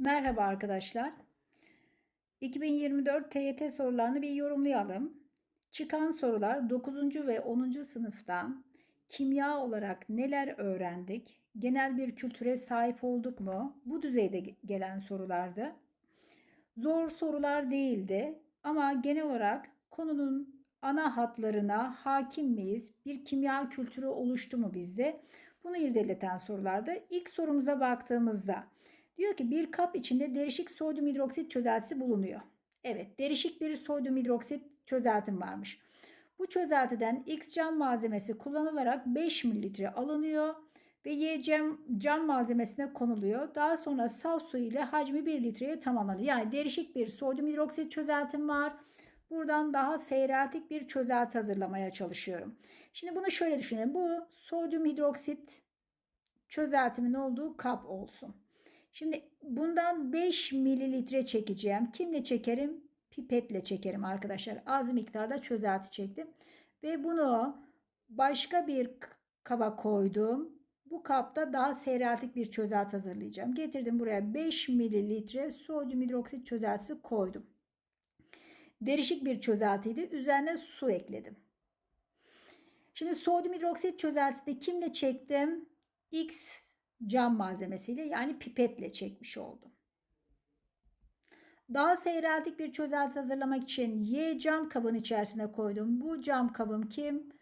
Merhaba arkadaşlar. 2024 TYT sorularını bir yorumlayalım. Çıkan sorular 9. ve 10. sınıftan kimya olarak neler öğrendik? Genel bir kültüre sahip olduk mu? Bu düzeyde gelen sorulardı. Zor sorular değildi ama genel olarak konunun ana hatlarına hakim miyiz? Bir kimya kültürü oluştu mu bizde? Bunu irdeleten sorularda. İlk sorumuza baktığımızda Diyor ki bir kap içinde derişik sodyum hidroksit çözeltisi bulunuyor. Evet derişik bir sodyum hidroksit çözeltim varmış. Bu çözeltiden X cam malzemesi kullanılarak 5 mililitre alınıyor ve Y cam, cam malzemesine konuluyor. Daha sonra saf su ile hacmi 1 litreye tamamlanıyor. Yani derişik bir sodyum hidroksit çözeltim var. Buradan daha seyreltik bir çözelti hazırlamaya çalışıyorum. Şimdi bunu şöyle düşünelim. Bu sodyum hidroksit çözeltimin olduğu kap olsun. Şimdi bundan 5 mililitre çekeceğim. Kimle çekerim? Pipetle çekerim arkadaşlar. Az miktarda çözelti çektim. Ve bunu başka bir kaba koydum. Bu kapta daha seyreltik bir çözelti hazırlayacağım. Getirdim buraya 5 mililitre sodyum hidroksit çözeltisi koydum. Derişik bir çözeltiydi. Üzerine su ekledim. Şimdi sodyum hidroksit çözeltisini kimle çektim? X cam malzemesiyle yani pipetle çekmiş oldum. Daha seyreltik bir çözelti hazırlamak için Y cam kabın içerisine koydum. Bu cam kabım kim?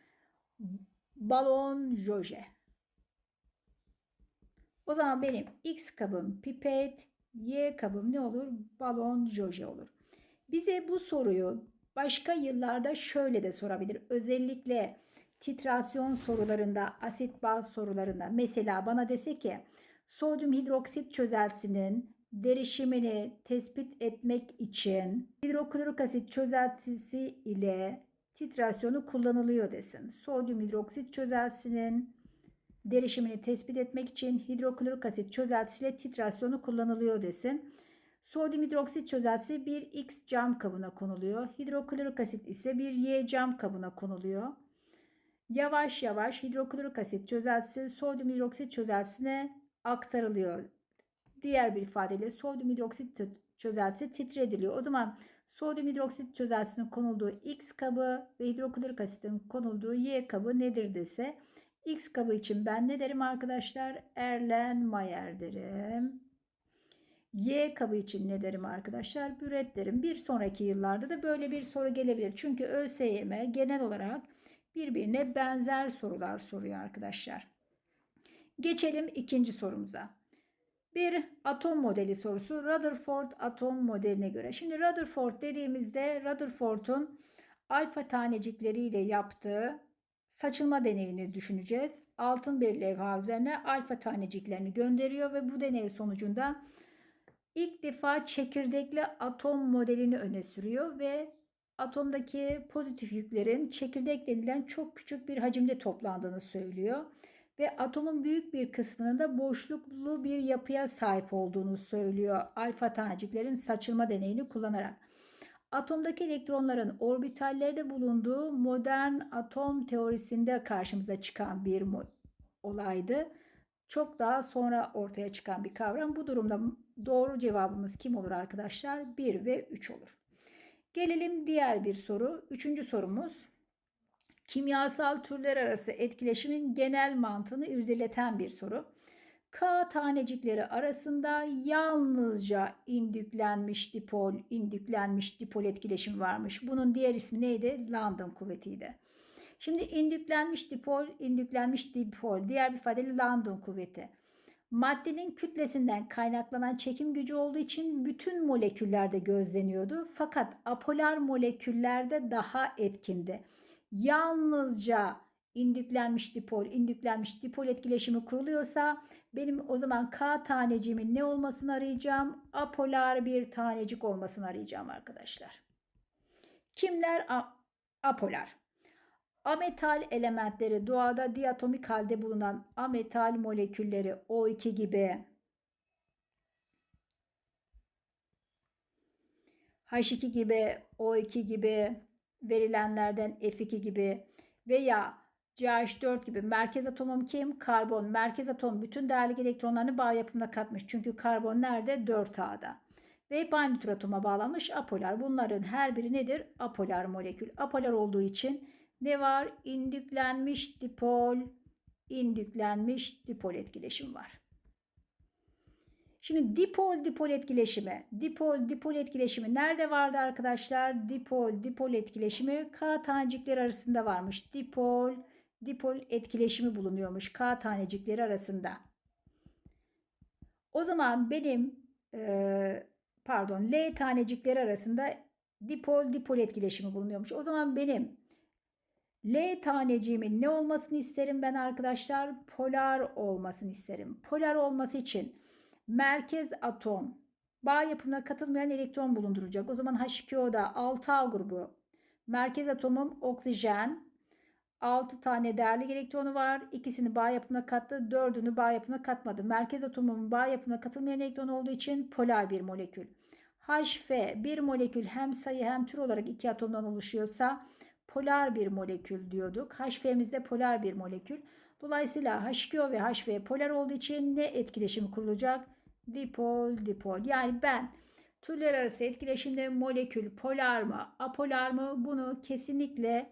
Balon joje. O zaman benim X kabım pipet, Y kabım ne olur? Balon joje olur. Bize bu soruyu başka yıllarda şöyle de sorabilir. Özellikle titrasyon sorularında, asit baz sorularında mesela bana dese ki sodyum hidroksit çözeltisinin derişimini tespit etmek için hidroklorik asit çözeltisi ile titrasyonu kullanılıyor desin. Sodyum hidroksit çözeltisinin derişimini tespit etmek için hidroklorik asit çözeltisiyle titrasyonu kullanılıyor desin. Sodyum hidroksit çözeltisi bir X cam kabına konuluyor. Hidroklorik asit ise bir Y cam kabına konuluyor. Yavaş yavaş hidroklorik asit çözeltisi sodyum hidroksit çözeltisine aktarılıyor. Diğer bir ifadeyle sodyum hidroksit çözeltisi titrediliyor. O zaman sodyum hidroksit çözeltisinin konulduğu X kabı ve hidroklorik asitin konulduğu Y kabı nedir dese X kabı için ben ne derim arkadaşlar? Erlenmeyer derim. Y kabı için ne derim arkadaşlar? Büret derim. Bir sonraki yıllarda da böyle bir soru gelebilir. Çünkü ÖSYM genel olarak birbirine benzer sorular soruyor arkadaşlar. Geçelim ikinci sorumuza. Bir atom modeli sorusu Rutherford atom modeline göre. Şimdi Rutherford dediğimizde Rutherford'un alfa tanecikleriyle yaptığı saçılma deneyini düşüneceğiz. Altın bir levha üzerine alfa taneciklerini gönderiyor ve bu deney sonucunda ilk defa çekirdekli atom modelini öne sürüyor ve atomdaki pozitif yüklerin çekirdek denilen çok küçük bir hacimde toplandığını söylüyor ve atomun büyük bir kısmının da boşluklu bir yapıya sahip olduğunu söylüyor alfa taneciklerin saçılma deneyini kullanarak. Atomdaki elektronların orbitallerde bulunduğu modern atom teorisinde karşımıza çıkan bir olaydı. Çok daha sonra ortaya çıkan bir kavram. Bu durumda doğru cevabımız kim olur arkadaşlar? 1 ve 3 olur. Gelelim diğer bir soru. Üçüncü sorumuz. Kimyasal türler arası etkileşimin genel mantığını irdeleten bir soru. K tanecikleri arasında yalnızca indüklenmiş dipol, indüklenmiş dipol etkileşimi varmış. Bunun diğer ismi neydi? London kuvvetiydi. Şimdi indüklenmiş dipol, indüklenmiş dipol, diğer bir ifadeyle London kuvveti. Maddenin kütlesinden kaynaklanan çekim gücü olduğu için bütün moleküllerde gözleniyordu. Fakat apolar moleküllerde daha etkindi. Yalnızca indüklenmiş dipol, indüklenmiş dipol etkileşimi kuruluyorsa benim o zaman K taneciğimin ne olmasını arayacağım? Apolar bir tanecik olmasını arayacağım arkadaşlar. Kimler? A apolar. Ametal elementleri doğada diatomik halde bulunan ametal molekülleri O2 gibi H2 gibi O2 gibi verilenlerden F2 gibi veya CH4 gibi merkez atomum kim? Karbon. Merkez atom bütün değerli elektronlarını bağ yapımına katmış. Çünkü karbon nerede? 4A'da. Ve hep aynı tür atoma bağlanmış apolar. Bunların her biri nedir? Apolar molekül. Apolar olduğu için ne var? İndüklenmiş dipol, indüklenmiş dipol etkileşim var. Şimdi dipol dipol etkileşimi. Dipol dipol etkileşimi nerede vardı arkadaşlar? Dipol dipol etkileşimi K tanecikleri arasında varmış. Dipol dipol etkileşimi bulunuyormuş K tanecikleri arasında. O zaman benim e, pardon L tanecikleri arasında dipol dipol etkileşimi bulunuyormuş. O zaman benim L taneciğimin ne olmasını isterim ben arkadaşlar? Polar olmasını isterim. Polar olması için merkez atom bağ yapımına katılmayan elektron bulunduracak. O zaman H2O'da 6A grubu merkez atomum oksijen 6 tane değerli elektronu var. İkisini bağ yapımına kattı. Dördünü bağ yapımına katmadı. Merkez atomumun bağ yapımına katılmayan elektron olduğu için polar bir molekül. HF bir molekül hem sayı hem tür olarak iki atomdan oluşuyorsa polar bir molekül diyorduk. HF'miz de polar bir molekül. Dolayısıyla H2O ve HF polar olduğu için ne etkileşimi kurulacak? Dipol, dipol. Yani ben türler arası etkileşimde molekül polar mı, apolar mı bunu kesinlikle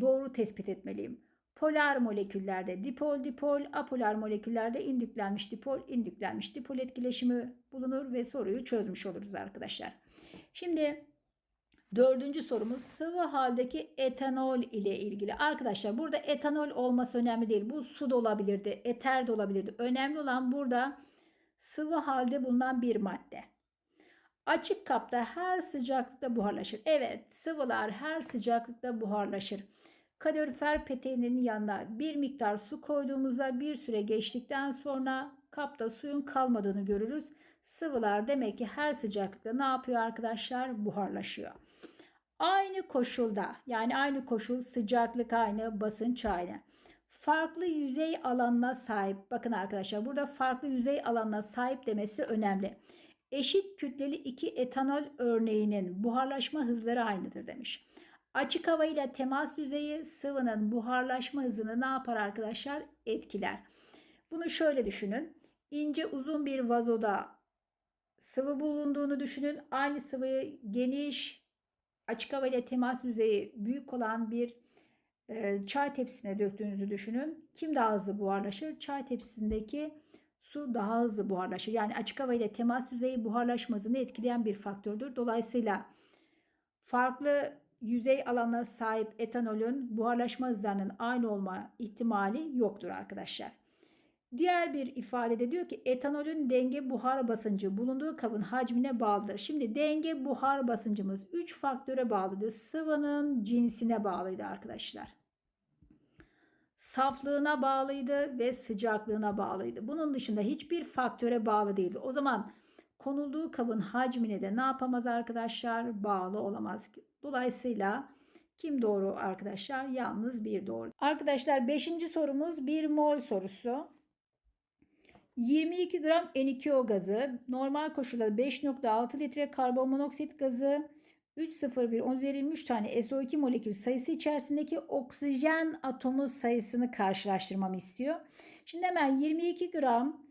doğru tespit etmeliyim. Polar moleküllerde dipol dipol, apolar moleküllerde indüklenmiş dipol, indüklenmiş dipol etkileşimi bulunur ve soruyu çözmüş oluruz arkadaşlar. Şimdi dördüncü sorumuz sıvı haldeki etanol ile ilgili. Arkadaşlar burada etanol olması önemli değil. Bu su da olabilirdi, eter de olabilirdi. Önemli olan burada sıvı halde bulunan bir madde. Açık kapta her sıcaklıkta buharlaşır. Evet sıvılar her sıcaklıkta buharlaşır. Kalorifer peteğinin yanına bir miktar su koyduğumuzda bir süre geçtikten sonra kapta suyun kalmadığını görürüz. Sıvılar demek ki her sıcaklıkta ne yapıyor arkadaşlar? Buharlaşıyor. Aynı koşulda yani aynı koşul sıcaklık aynı, basınç aynı. Farklı yüzey alanına sahip. Bakın arkadaşlar burada farklı yüzey alanına sahip demesi önemli. Eşit kütleli iki etanol örneğinin buharlaşma hızları aynıdır demiş. Açık hava ile temas yüzeyi sıvının buharlaşma hızını ne yapar arkadaşlar? Etkiler. Bunu şöyle düşünün. İnce uzun bir vazoda sıvı bulunduğunu düşünün. Aynı sıvıyı geniş açık hava ile temas yüzeyi büyük olan bir e, çay tepsisine döktüğünüzü düşünün. Kim daha hızlı buharlaşır? Çay tepsisindeki su daha hızlı buharlaşır. Yani açık hava ile temas yüzeyi buharlaşma hızını etkileyen bir faktördür. Dolayısıyla farklı yüzey alana sahip etanolün buharlaşma hızlarının aynı olma ihtimali yoktur arkadaşlar. Diğer bir ifadede diyor ki etanolün denge buhar basıncı bulunduğu kabın hacmine bağlıdır. Şimdi denge buhar basıncımız 3 faktöre bağlıdır. Sıvının cinsine bağlıydı arkadaşlar. Saflığına bağlıydı ve sıcaklığına bağlıydı. Bunun dışında hiçbir faktöre bağlı değildi. O zaman konulduğu kabın hacmine de ne yapamaz arkadaşlar? Bağlı olamaz. Dolayısıyla kim doğru arkadaşlar? Yalnız bir doğru. Arkadaşlar 5. sorumuz 1 mol sorusu. 22 gram N2O gazı, normal koşullarda 5.6 litre karbon monoksit gazı, 301 10 üzeri tane SO2 molekül sayısı içerisindeki oksijen atomu sayısını karşılaştırmamı istiyor. Şimdi hemen 22 gram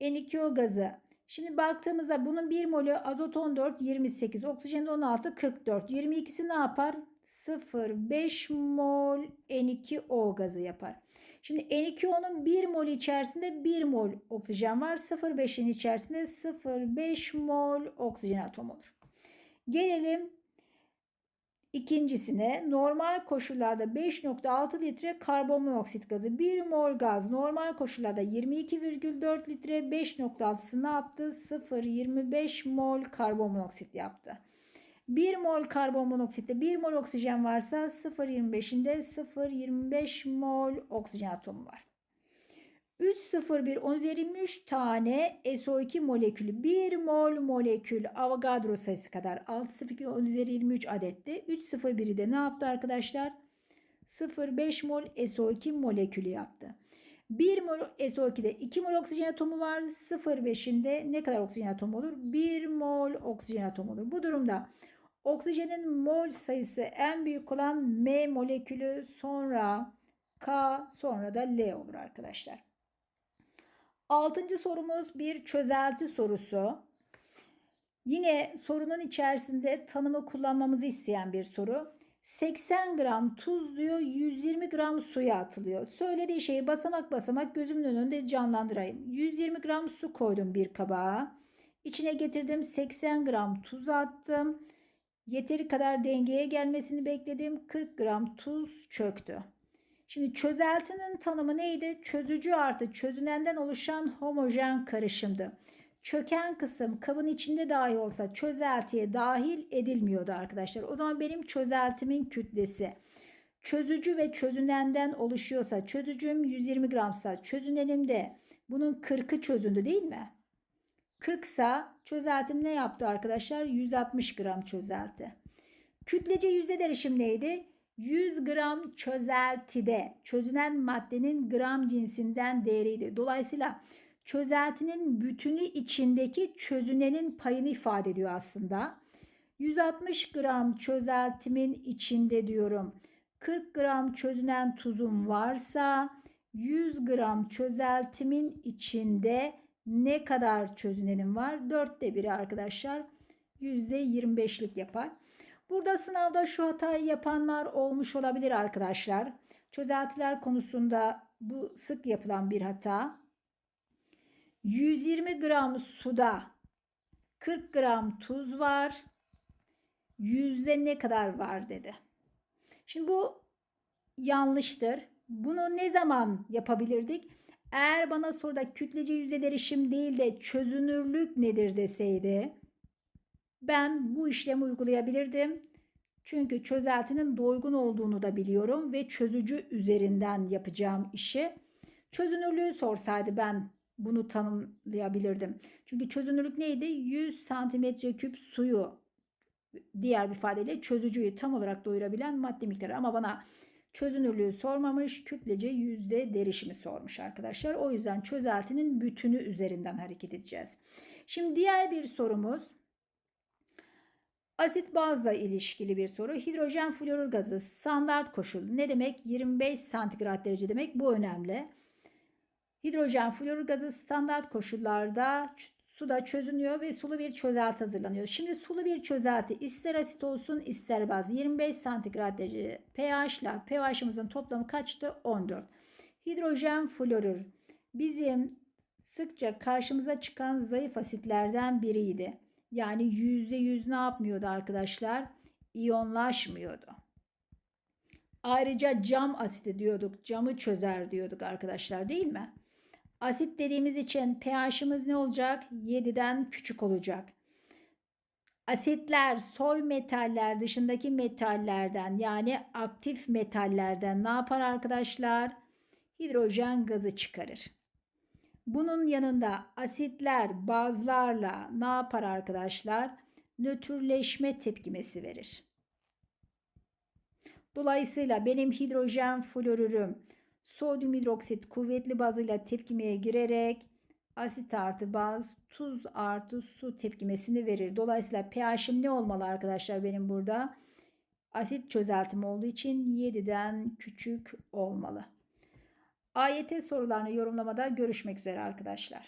N2O gazı. Şimdi baktığımızda bunun 1 molü azot 14 28, oksijen 16 44. 22'si ne yapar? 0,5 mol N2O gazı yapar. Şimdi N2O'nun 1 mol içerisinde 1 mol oksijen var. 0,5'in içerisinde 0,5 mol oksijen atomu olur. Gelelim ikincisine. Normal koşullarda 5,6 litre karbon monoksit gazı. 1 mol gaz normal koşullarda 22,4 litre 5,6'sı ne yaptı? 0,25 mol karbon monoksit yaptı. 1 mol karbon monoksitte 1 mol oksijen varsa 0,25'inde 0,25 mol oksijen atomu var. 3,01 10 üzeri 23 tane SO2 molekülü 1 mol molekül Avogadro sayısı kadar 6,02 10 üzeri 23 adetti. 3,01'i de ne yaptı arkadaşlar? 0,5 mol SO2 molekülü yaptı. 1 mol SO2'de 2 mol oksijen atomu var. 0,5'inde ne kadar oksijen atomu olur? 1 mol oksijen atomu olur. Bu durumda Oksijenin mol sayısı en büyük olan M molekülü sonra K sonra da L olur arkadaşlar. Altıncı sorumuz bir çözelti sorusu. Yine sorunun içerisinde tanımı kullanmamızı isteyen bir soru. 80 gram tuz diyor 120 gram suya atılıyor. Söylediği şeyi basamak basamak gözümün önünde canlandırayım. 120 gram su koydum bir kabağa. İçine getirdim 80 gram tuz attım. Yeteri kadar dengeye gelmesini bekledim. 40 gram tuz çöktü. Şimdi çözeltinin tanımı neydi? Çözücü artı çözünenden oluşan homojen karışımdı. Çöken kısım kabın içinde dahi olsa çözeltiye dahil edilmiyordu arkadaşlar. O zaman benim çözeltimin kütlesi çözücü ve çözünenden oluşuyorsa çözücüm 120 gramsa çözünenim de bunun 40'ı çözündü değil mi? 40 sa çözeltim ne yaptı arkadaşlar? 160 gram çözelti. Kütlece yüzde derişim neydi? 100 gram çözeltide çözünen maddenin gram cinsinden değeriydi. Dolayısıyla çözeltinin bütünü içindeki çözünenin payını ifade ediyor aslında. 160 gram çözeltimin içinde diyorum 40 gram çözünen tuzum varsa 100 gram çözeltimin içinde ne kadar çözünenim var? Dörtte biri arkadaşlar %25'lik yapar. Burada sınavda şu hatayı yapanlar olmuş olabilir arkadaşlar. Çözeltiler konusunda bu sık yapılan bir hata. 120 gram suda 40 gram tuz var. Yüzde ne kadar var dedi. Şimdi bu yanlıştır. Bunu ne zaman yapabilirdik? Eğer bana soruda kütlece yüzde derişim değil de çözünürlük nedir deseydi ben bu işlemi uygulayabilirdim. Çünkü çözeltinin doygun olduğunu da biliyorum ve çözücü üzerinden yapacağım işi. Çözünürlüğü sorsaydı ben bunu tanımlayabilirdim. Çünkü çözünürlük neydi? 100 santimetre küp suyu diğer bir ifadeyle çözücüyü tam olarak doyurabilen madde miktarı. Ama bana çözünürlüğü sormamış, kütlece yüzde derişimi sormuş arkadaşlar. O yüzden çözeltinin bütünü üzerinden hareket edeceğiz. Şimdi diğer bir sorumuz Asit bazla ilişkili bir soru. Hidrojen florür gazı standart koşul ne demek? 25 santigrat derece demek. Bu önemli. Hidrojen florür gazı standart koşullarda suda çözünüyor ve sulu bir çözelti hazırlanıyor. Şimdi sulu bir çözelti ister asit olsun ister baz 25 santigrat derece pH ile pH'ımızın toplamı kaçtı? 14. Hidrojen florür bizim sıkça karşımıza çıkan zayıf asitlerden biriydi. Yani yüzde yüz ne yapmıyordu arkadaşlar? İyonlaşmıyordu. Ayrıca cam asidi diyorduk. Camı çözer diyorduk arkadaşlar değil mi? Asit dediğimiz için pH'imiz ne olacak? 7'den küçük olacak. Asitler soy metaller dışındaki metallerden yani aktif metallerden ne yapar arkadaşlar? Hidrojen gazı çıkarır. Bunun yanında asitler bazlarla ne yapar arkadaşlar? Nötrleşme tepkimesi verir. Dolayısıyla benim hidrojen florürüm sodyum hidroksit kuvvetli bazıyla tepkimeye girerek asit artı baz, tuz artı su tepkimesini verir. Dolayısıyla pH'im ne olmalı arkadaşlar benim burada? Asit çözeltim olduğu için 7'den küçük olmalı. AYT sorularını yorumlamada görüşmek üzere arkadaşlar.